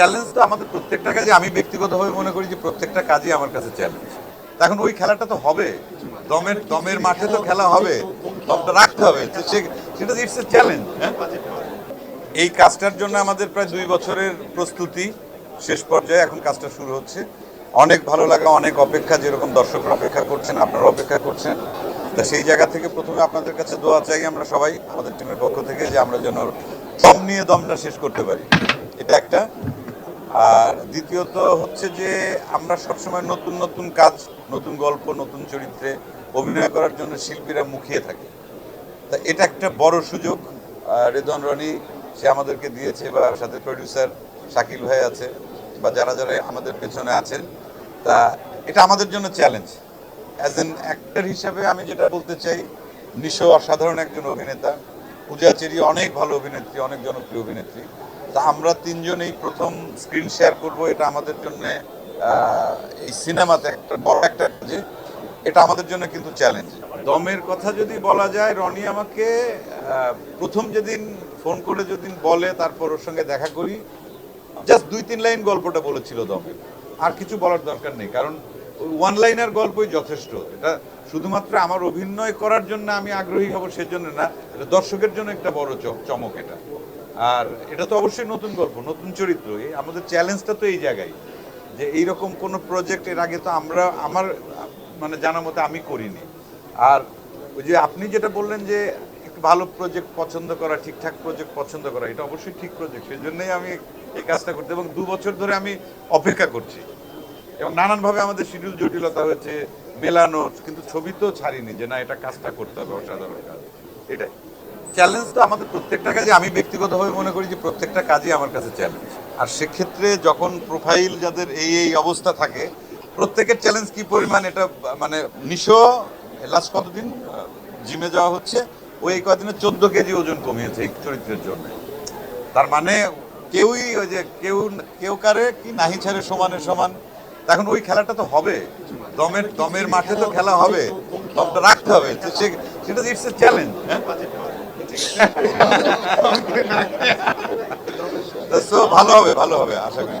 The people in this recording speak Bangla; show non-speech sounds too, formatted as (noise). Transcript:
চ্যালেঞ্জ তো আমাদের প্রত্যেকটা কাজে, আমি ব্যক্তিগতভাবে মনে করি যে প্রত্যেকটা কাজই আমার কাছে চ্যালেঞ্জ এখন ওই খেলাটা তো হবে। দমের দমের মাঠে তো খেলা হবে। দমটা রাখতে হবে। সেটা ইটস এ চ্যালেঞ্জ হ্যাঁ? এই কাজটার জন্য আমাদের প্রায় দুই বছরের প্রস্তুতি শেষ পর্যায়ে এখন কাজটা শুরু হচ্ছে। অনেক ভালো লাগা, অনেক অপেক্ষা, যেরকম দর্শকরা অপেক্ষা করছেন আপনারা অপেক্ষা করছেন। তা সেই জায়গা থেকে প্রথমে আপনাদের কাছে দোয়া চাই আমরা সবাই, আমাদের টিমের পক্ষ থেকে, যে আমরা যেন দম নিয়ে দমটা শেষ করতে পারি। এটা একটা। আর দ্বিতীয়ত হচ্ছে যে আমরা সবসময় নতুন নতুন কাজ, নতুন গল্প, নতুন চরিত্রে অভিনয় করার জন্য শিল্পীরা মুখিয়ে থাকে। তা এটা একটা বড় সুযোগ। রেদন রনি, সে আমাদেরকে দিয়েছে বা সাথে প্রডিউসার শাকিল ভাই আছে বা যারা যারা আমাদের পেছনে আছেন, তা এটা আমাদের জন্য চ্যালেঞ্জ অ্যাজ এন অ্যাক্টর হিসাবে আমি যেটা বলতে চাই, নিশো অসাধারণ একজন অভিনেতা। পূজা চেরি অনেক ভালো অভিনেত্রী, অনেক জনপ্রিয় অভিনেত্রী। তা আমরা তিনজনেই প্রথম স্ক্রিন শেয়ার করব। এটা আমাদের জন্য এই সিনেমাতে একটা বড় একটা যে এটা আমাদের জন্য কিন্তু চ্যালেঞ্জ দমের কথা যদি বলা যায়, রনি আমাকে প্রথম যেদিন ফোন করে যেদিন বলে, তারপর ওর সঙ্গে দেখা করি। জাস্ট দুই, তিন লাইন গল্পটা বলেছিল দমে। আর কিছু বলার দরকার নেই, কারণ ওয়ান লাইনার গল্পই যথেষ্ট। এটা শুধুমাত্র আমার অভিনয় করার জন্য আমি আগ্রহী হব সেজন্য না, এটা দর্শকের জন্য একটা বড় চমক এটা। আর এটা তো অবশ্যই নতুন গল্প, নতুন চরিত্র। আমাদের চ্যালেঞ্জটা তো এই জায়গায়, যে এইরকম কোনো প্রজেক্ট এর আগে তো আমরা, আমার মানে জানা মতে আমি করিনি। আর ওই যে আপনি যেটা বললেন যে একটু ভালো প্রজেক্ট পছন্দ করা, ঠিকঠাক প্রজেক্ট পছন্দ করা, এটা অবশ্যই ঠিক প্রজেক্ট সেই জন্যই আমি এই কাজটা করতে, এবং দু বছর ধরে আমি অপেক্ষা করছি। এবং নানানভাবে আমাদের শিডিউল জটিলতা হয়েছে, মেলানো কিন্তু ছবি তো ছাড়িনি যে না, এটা কাজটা করতে হবে অসাধারণ কাজ। এটাই। চ্যালেঞ্জ তো আমাদের প্রত্যেকটা কাজে, আমি ব্যক্তিগতভাবে মনে করি যে প্রত্যেকটা কাজই আমার কাছে চ্যালেঞ্জ আর সেক্ষেত্রে যখন প্রোফাইল যাদের এই এই অবস্থা থাকে, প্রত্যেকের চ্যালেঞ্জ কি পরিমাণ এটা মানে নিশো লাস্ট কতদিন? জিমে যাওয়া হচ্ছে, ওই কদিনে চোদ্দ কেজি ওজন কমিয়েছে এই চরিত্রের জন্য। তার মানে কেউই ওই যে কেউ কেউ কারে কি নাহি ছাড়ে সমানে সমান। এখন ওই খেলাটা তো হবে। দমের দমের মাঠে তো খেলা হবে। দমটা রাখতে হবে। সেটা ইটস এ চ্যালেঞ্জ হ্যাঁ? (laughs) ভালো হবে ভালো হবে আশা করি।